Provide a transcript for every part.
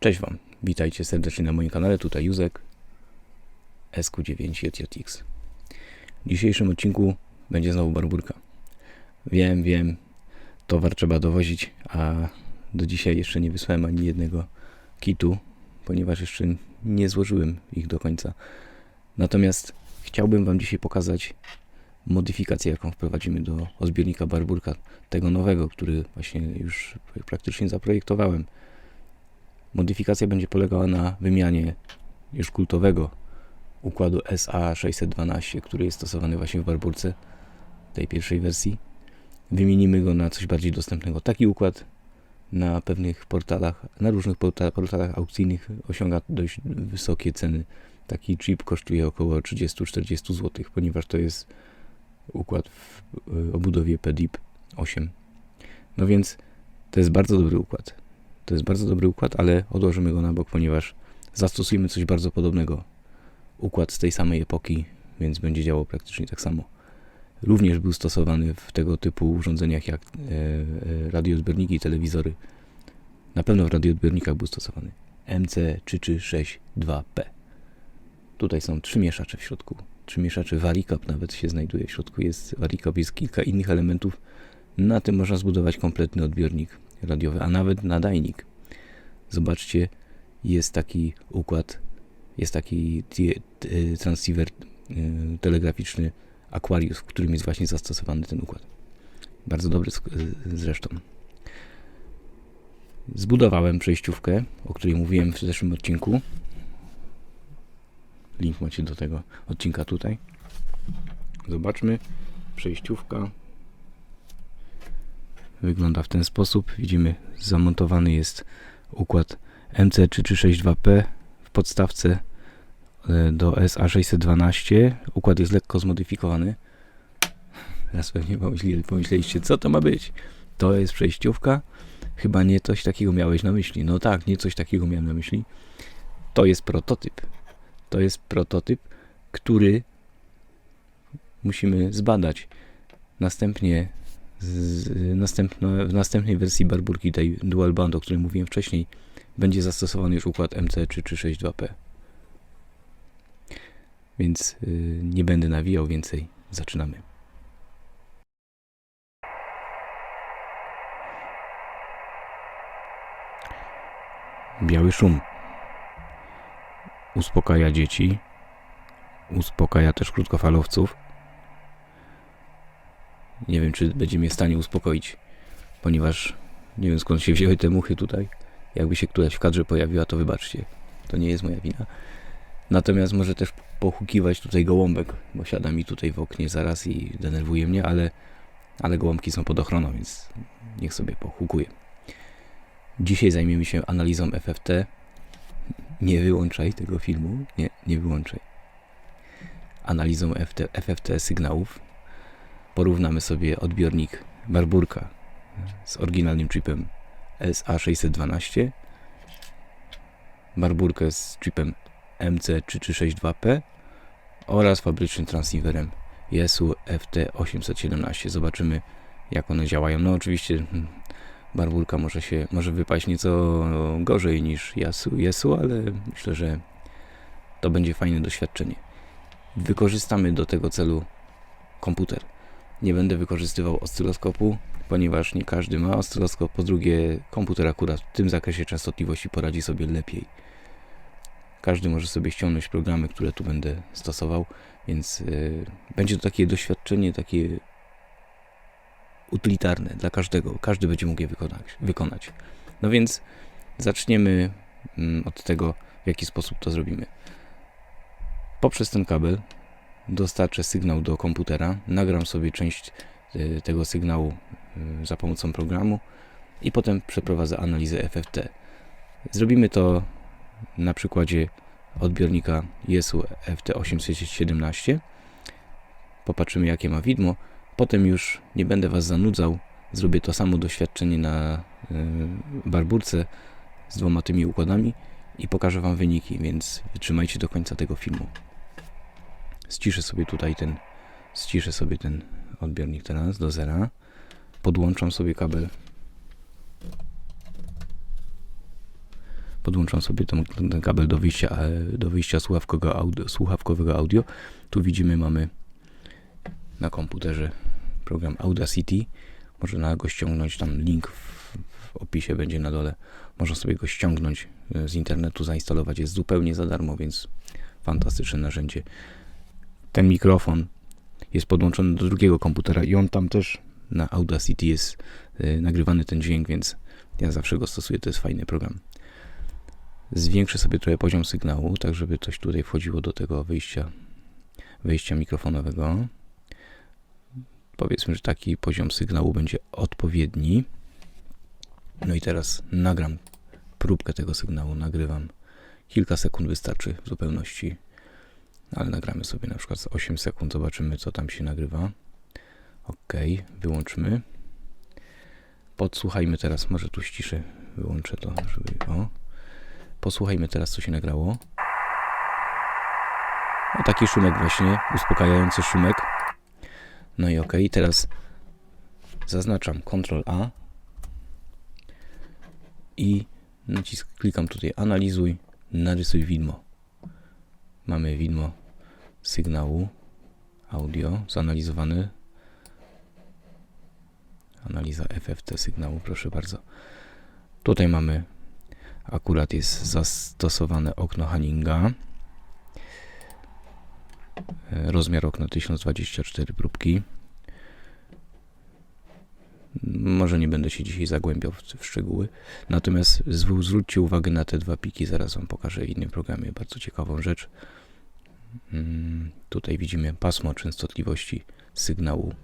Cześć Wam, witajcie serdecznie na moim kanale, tutaj Józek SQ9JJX. W dzisiejszym odcinku będzie znowu barburka. Wiem, wiem, towar trzeba dowozić, a do dzisiaj jeszcze nie wysłałem ani jednego kitu, ponieważ jeszcze nie złożyłem ich do końca. Natomiast chciałbym Wam dzisiaj pokazać modyfikację, jaką wprowadzimy do odbiornika barburka, tego nowego, który właśnie już praktycznie zaprojektowałem. Modyfikacja będzie polegała na wymianie już kultowego układu SA612, który jest stosowany właśnie w barburce tej pierwszej wersji. Wymienimy go na coś bardziej dostępnego. Taki układ na pewnych portalach, na różnych porta- portalach aukcyjnych osiąga dość wysokie ceny. Taki chip kosztuje około 30-40 zł, ponieważ to jest układ w obudowie PDIP 8. No więc to jest bardzo dobry układ. To jest bardzo dobry układ, ale odłożymy go na bok, ponieważ zastosujemy coś bardzo podobnego. Układ z tej samej epoki, więc będzie działał praktycznie tak samo. Również był stosowany w tego typu urządzeniach jak e, e, radioodbiorniki i telewizory. Na pewno w radioodbiornikach był stosowany MC3362P. Tutaj są trzy mieszacze w środku. Trzy mieszacze Varicap nawet się znajduje w środku. Jest Varicap, jest kilka innych elementów. Na tym można zbudować kompletny odbiornik radiowy, a nawet nadajnik. Zobaczcie, jest taki układ, jest taki y, transceiver y, telegraficzny Aquarius, w którym jest właśnie zastosowany ten układ. Bardzo dobry y, zresztą. Zbudowałem przejściówkę, o której mówiłem w zeszłym odcinku. Link macie do tego odcinka tutaj. Zobaczmy. Przejściówka wygląda w ten sposób. Widzimy, zamontowany jest układ MC3362P w podstawce e, do SA612. Układ jest lekko zmodyfikowany. Teraz pewnie pomyśleli, pomyśleliście, co to ma być? To jest przejściówka? Chyba nie coś takiego miałeś na myśli. No tak, nie coś takiego miałem na myśli. To jest prototyp. To jest prototyp, który musimy zbadać. Następnie z, następno, w następnej wersji barburki tej dual band, o której mówiłem wcześniej, będzie zastosowany już układ MC3362P. Więc y, nie będę nawijał więcej. Zaczynamy. Biały szum uspokaja dzieci, uspokaja też krótkofalowców. Nie wiem, czy będzie mnie w stanie uspokoić, ponieważ nie wiem skąd się wzięły te muchy tutaj. Jakby się któraś w kadrze pojawiła, to wybaczcie. To nie jest moja wina. Natomiast może też pochukiwać tutaj gołąbek, bo siada mi tutaj w oknie zaraz i denerwuje mnie, ale, ale gołąbki są pod ochroną, więc niech sobie pochukuje. Dzisiaj zajmiemy się analizą FFT. Nie wyłączaj tego filmu. Nie, nie wyłączaj. Analizą FT, FFT sygnałów porównamy sobie odbiornik Barburka z oryginalnym chipem SA612, Barburkę z chipem MC3362P oraz fabrycznym transceiverem Jesu FT817. Zobaczymy jak one działają. No oczywiście hmm, Barburka może się może wypaść nieco gorzej niż Yasu, Jesu, ale myślę, że to będzie fajne doświadczenie. Wykorzystamy do tego celu komputer. Nie będę wykorzystywał oscyloskopu, ponieważ nie każdy ma oscyloskop. Po drugie, komputer akurat w tym zakresie częstotliwości poradzi sobie lepiej. Każdy może sobie ściągnąć programy, które tu będę stosował, więc yy, będzie to takie doświadczenie, takie utylitarne dla każdego. Każdy będzie mógł je wykonać. wykonać. No więc zaczniemy mm, od tego, w jaki sposób to zrobimy. Poprzez ten kabel dostarczę sygnał do komputera, nagram sobie część y, tego sygnału y, za pomocą programu i potem przeprowadzę analizę FFT. Zrobimy to na przykładzie odbiornika Jesu FT817. Popatrzymy jakie ma widmo. Potem już nie będę Was zanudzał. Zrobię to samo doświadczenie na y, barburce z dwoma tymi układami i pokażę Wam wyniki, więc wytrzymajcie do końca tego filmu. Ściszę sobie tutaj ten, ściszę sobie ten odbiornik teraz do zera. Podłączam sobie kabel podłączam sobie ten, ten kabel do wyjścia, e, do wyjścia słuchawkowego audio, słuchawkowego audio. Tu widzimy, mamy na komputerze program Audacity. Można go ściągnąć, tam link w, w opisie będzie na dole. Można sobie go ściągnąć e, z internetu, zainstalować. Jest zupełnie za darmo, więc fantastyczne narzędzie. Ten mikrofon jest podłączony do drugiego komputera i on tam też na Audacity jest y, nagrywany ten dźwięk, więc ja zawsze go stosuję, to jest fajny program. Zwiększę sobie trochę poziom sygnału, tak żeby coś tutaj wchodziło do tego wyjścia, wyjścia mikrofonowego. Powiedzmy, że taki poziom sygnału będzie odpowiedni. No i teraz nagram próbkę tego sygnału, nagrywam. Kilka sekund wystarczy w zupełności, ale nagramy sobie na przykład z 8 sekund, zobaczymy co tam się nagrywa. Ok, wyłączmy. Podsłuchajmy teraz, może tu ściszę, wyłączę to, żeby, o. Posłuchajmy teraz, co się nagrało. O, taki szumek właśnie, uspokajający szumek. No i ok, teraz zaznaczam Ctrl A i nacisk, klikam tutaj analizuj, narysuj widmo. Mamy widmo sygnału audio zanalizowane Analiza FFT sygnału, proszę bardzo. Tutaj mamy, akurat jest zastosowane okno Hanninga. E, Rozmiar okna 1024 próbki. Może nie będę się dzisiaj zagłębiał w, szczegóły. Natomiast zw- zwróćcie uwagę na te dwa piki. Zaraz Wam pokażę w innym programie bardzo ciekawą rzecz. Mm, Tutaj widzimy pasmo częstotliwości sygnału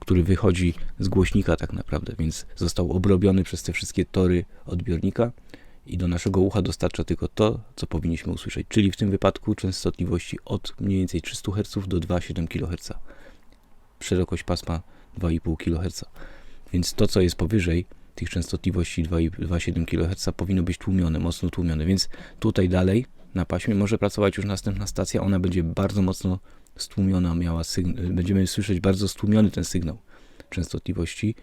który wychodzi z głośnika tak naprawdę, więc został obrobiony przez te wszystkie tory odbiornika i do naszego ucha dostarcza tylko to, co powinniśmy usłyszeć, czyli w tym wypadku częstotliwości od mniej więcej 300 Hz do 2,7 kHz. Szerokość pasma 2,5 kHz. Więc to, co jest powyżej tych częstotliwości 2,7 kHz powinno być tłumione, mocno tłumione, więc tutaj dalej na paśmie może pracować już następna stacja, ona będzie bardzo mocno stłumiona miała sygnał, będziemy słyszeć bardzo stłumiony ten sygnał częstotliwości.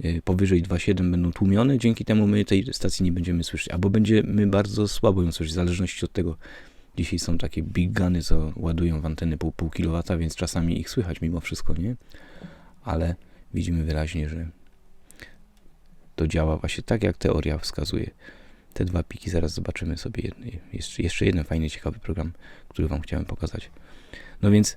Yy, Powyżej 2,7 będą tłumione, dzięki temu my tej stacji nie będziemy słyszeć, albo będziemy bardzo słabo ją słyszeć, w zależności od tego. Dzisiaj są takie big guny, co ładują w anteny pół, pół kW, więc czasami ich słychać mimo wszystko, nie? Ale widzimy wyraźnie, że to działa właśnie tak, jak teoria wskazuje. Te dwa piki zaraz zobaczymy sobie. Jedny, jeszcze, jeszcze jeden fajny, ciekawy program, który Wam chciałem pokazać. No więc,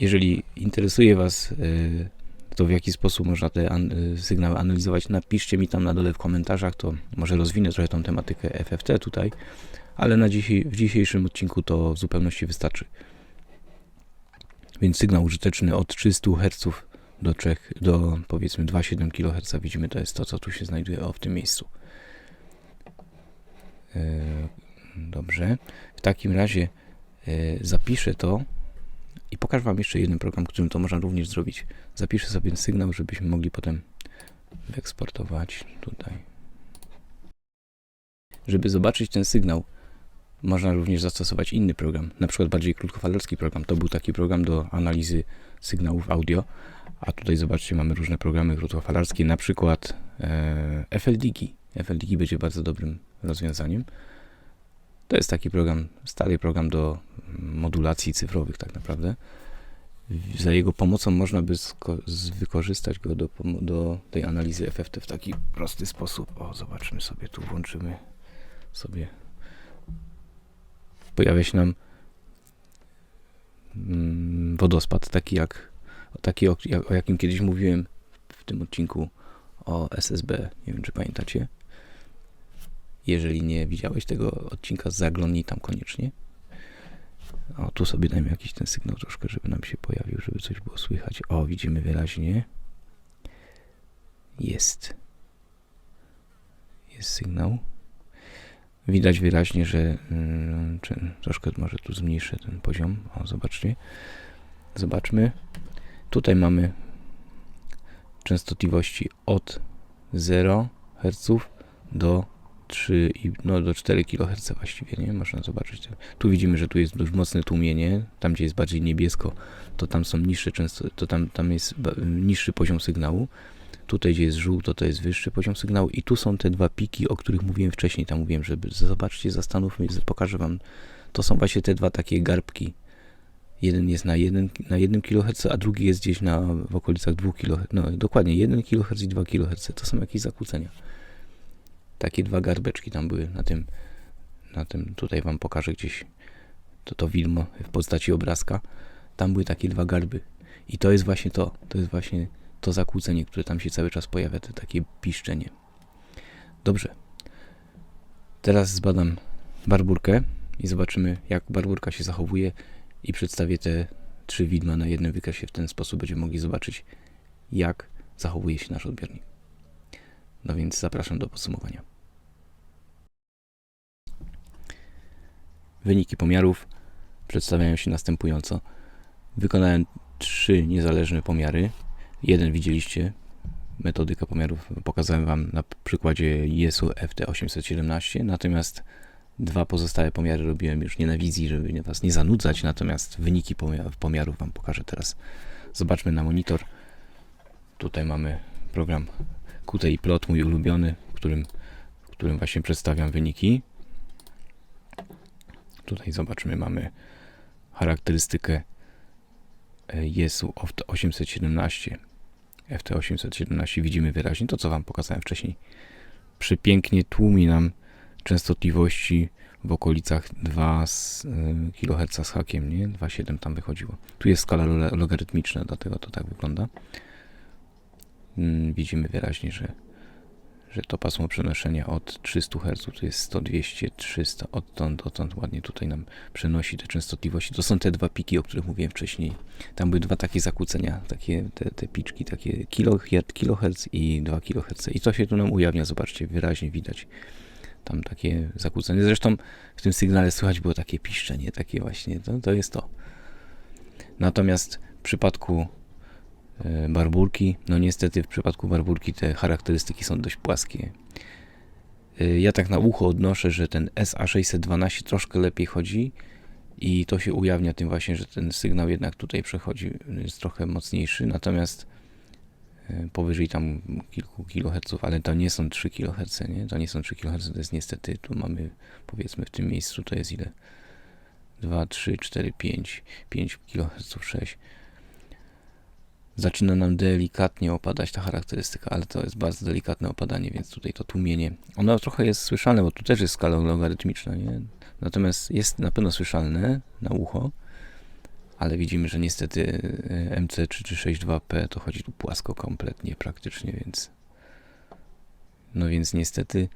jeżeli interesuje Was y, to, w jaki sposób można te an, y, sygnały analizować, napiszcie mi tam na dole w komentarzach, to może rozwinę trochę tą tematykę FFT tutaj, ale na dzisiaj, w dzisiejszym odcinku to w zupełności wystarczy. Więc sygnał użyteczny od 300 Hz do 3, do powiedzmy 2,7 kHz widzimy, to jest to, co tu się znajduje o, w tym miejscu. Yy, dobrze. W takim razie yy, zapiszę to i pokażę Wam jeszcze jeden program, którym to można również zrobić. Zapiszę sobie sygnał, żebyśmy mogli potem wyeksportować tutaj. Żeby zobaczyć ten sygnał, można również zastosować inny program, na przykład bardziej krótkofalerski program. To był taki program do analizy sygnałów audio, a tutaj zobaczcie, mamy różne programy krótkofalarskie, na przykład e. FLDigi będzie bardzo dobrym rozwiązaniem. To jest taki program, stary program do modulacji cyfrowych tak naprawdę. Za jego pomocą można by wykorzystać go do, do tej analizy FFT w taki prosty sposób. O, zobaczmy sobie, tu włączymy sobie. Pojawia się nam mm, wodospad, taki jak taki, o jakim kiedyś mówiłem w tym odcinku o SSB. Nie wiem, czy pamiętacie. Jeżeli nie widziałeś tego odcinka, zaglądnij tam koniecznie. O, tu sobie dajmy jakiś ten sygnał troszkę, żeby nam się pojawił, żeby coś było słychać. O, widzimy wyraźnie. Jest. Jest sygnał. Widać wyraźnie, że mm, troszkę może tu zmniejszę ten poziom. O, zobaczcie. Zobaczmy. Tutaj mamy częstotliwości od 0 Hz do 3 i no do 4 kHz właściwie, nie? Można zobaczyć. Tu widzimy, że tu jest dość mocne tłumienie, tam gdzie jest bardziej niebiesko, to tam są niższe często, to tam, tam jest niższy poziom sygnału. Tutaj, gdzie jest żółto, to jest wyższy poziom sygnału i tu są te dwa piki, o których mówiłem wcześniej. Tam mówiłem, żeby zobaczcie, zastanówmy pokażę Wam. To są właśnie te dwa takie garbki. Jeden jest na, 1, na 1 kHz, a drugi jest gdzieś na, w okolicach 2 kHz. No dokładnie, 1 kHz i 2 kHz. To są jakieś zakłócenia. Takie dwa garbeczki tam były na tym, na tym, tutaj Wam pokażę gdzieś to to widmo w postaci obrazka. Tam były takie dwa garby. I to jest właśnie to. To jest właśnie to zakłócenie, które tam się cały czas pojawia, to takie piszczenie. Dobrze. Teraz zbadam barburkę i zobaczymy, jak barburka się zachowuje i przedstawię te trzy widma na jednym wykresie. W ten sposób będziemy mogli zobaczyć, jak zachowuje się nasz odbiornik. No więc zapraszam do podsumowania. Wyniki pomiarów przedstawiają się następująco. Wykonałem trzy niezależne pomiary. Jeden widzieliście, metodyka pomiarów pokazałem Wam na przykładzie ISU FT817, natomiast dwa pozostałe pomiary robiłem już nie na wizji, żeby Was nie zanudzać, natomiast wyniki pomiarów Wam pokażę teraz. Zobaczmy na monitor. Tutaj mamy program QTI Plot, mój ulubiony, w którym, w którym właśnie przedstawiam wyniki. Tutaj zobaczmy, mamy charakterystykę Jesu FT817. FT817 widzimy wyraźnie to, co Wam pokazałem wcześniej. Przepięknie tłumi nam częstotliwości w okolicach 2 kHz z hakiem, nie? 2,7 tam wychodziło. Tu jest skala logarytmiczna, dlatego to tak wygląda. Mm, widzimy wyraźnie, że że to pasmo przenoszenia od 300 Hz to jest 100, 200, 300, odtąd, odtąd ładnie tutaj nam przenosi te częstotliwości. To są te dwa piki, o których mówiłem wcześniej. Tam były dwa takie zakłócenia, takie te, te piczki, takie kilohertz, kilohertz i 2 kHz. I to się tu nam ujawnia, zobaczcie, wyraźnie widać tam takie zakłócenie. Zresztą w tym sygnale słychać było takie piszczenie, takie właśnie, to, to jest to. Natomiast w przypadku barburki. No niestety w przypadku barburki te charakterystyki są dość płaskie. E, ja tak na ucho odnoszę, że ten SA612 troszkę lepiej chodzi i to się ujawnia tym właśnie, że ten sygnał jednak tutaj przechodzi, jest trochę mocniejszy, natomiast e, powyżej tam kilku kiloherców, ale to nie są 3 kHz, nie? To nie są 3 kHz, to jest niestety, tu mamy powiedzmy w tym miejscu to jest ile? 2, 3, 4, 5, 5 kHz, 6 zaczyna nam delikatnie opadać ta charakterystyka, ale to jest bardzo delikatne opadanie, więc tutaj to tłumienie, ono trochę jest słyszalne, bo tu też jest skala logarytmiczna, nie? Natomiast jest na pewno słyszalne na ucho, ale widzimy, że niestety e, MC362P to chodzi tu płasko kompletnie praktycznie, więc no więc niestety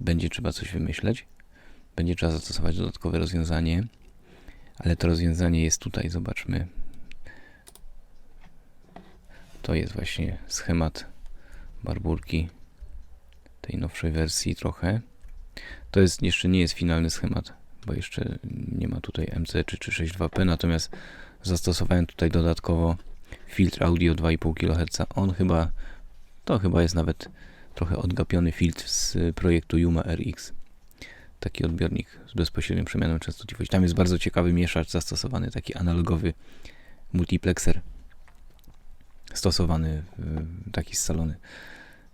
będzie trzeba coś wymyśleć, będzie trzeba zastosować dodatkowe rozwiązanie, ale to rozwiązanie jest tutaj, zobaczmy, to jest właśnie schemat barburki tej nowszej wersji trochę. To jest jeszcze nie jest finalny schemat, bo jeszcze nie ma tutaj MC362P, natomiast zastosowałem tutaj dodatkowo filtr audio 2,5 kHz. On chyba, to chyba jest nawet trochę odgapiony filtr z projektu Yuma RX. Taki odbiornik z bezpośrednią przemianą częstotliwości. Tam jest bardzo ciekawy mieszacz zastosowany, taki analogowy multiplexer stosowany, taki scalony.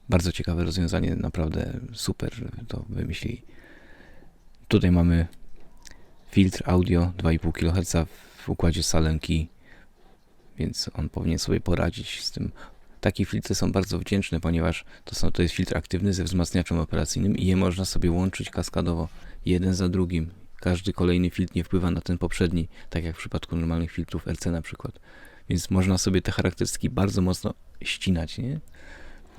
Bardzo ciekawe rozwiązanie, naprawdę super to wymyślili. Tutaj mamy filtr audio 2,5 kHz w układzie Salenki, więc on powinien sobie poradzić z tym. Takie filtry są bardzo wdzięczne, ponieważ to, są, to jest filtr aktywny ze wzmacniaczem operacyjnym i je można sobie łączyć kaskadowo, jeden za drugim. Każdy kolejny filtr nie wpływa na ten poprzedni, tak jak w przypadku normalnych filtrów RC na przykład. Więc można sobie te charakterystyki bardzo mocno ścinać, nie?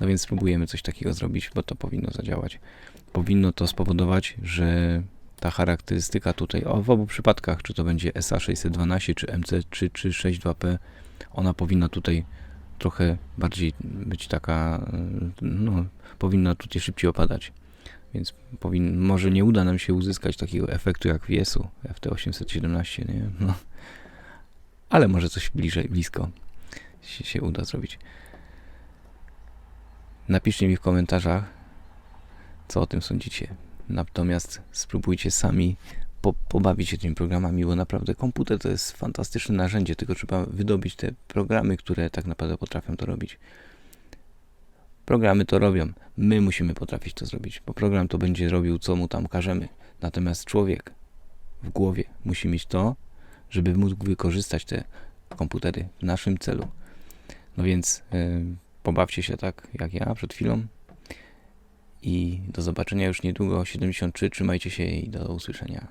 No więc spróbujemy coś takiego zrobić, bo to powinno zadziałać. Powinno to spowodować, że ta charakterystyka tutaj, o, w obu przypadkach, czy to będzie SA612, czy MC362P, ona powinna tutaj trochę bardziej być taka, no, powinna tutaj szybciej opadać. Więc powin, może nie uda nam się uzyskać takiego efektu jak w Jesu FT817, nie? No, ale może coś bliżej, blisko się, się uda zrobić. Napiszcie mi w komentarzach, co o tym sądzicie. Natomiast spróbujcie sami po, pobawić się tymi programami, bo naprawdę komputer to jest fantastyczne narzędzie, tylko trzeba wydobyć te programy, które tak naprawdę potrafią to robić. Programy to robią. My musimy potrafić to zrobić, bo program to będzie robił, co mu tam każemy. Natomiast człowiek w głowie musi mieć to, żeby mógł wykorzystać te komputery w naszym celu. No więc y, pobawcie się tak jak ja przed chwilą. I do zobaczenia już niedługo. 73. Trzymajcie się i do usłyszenia.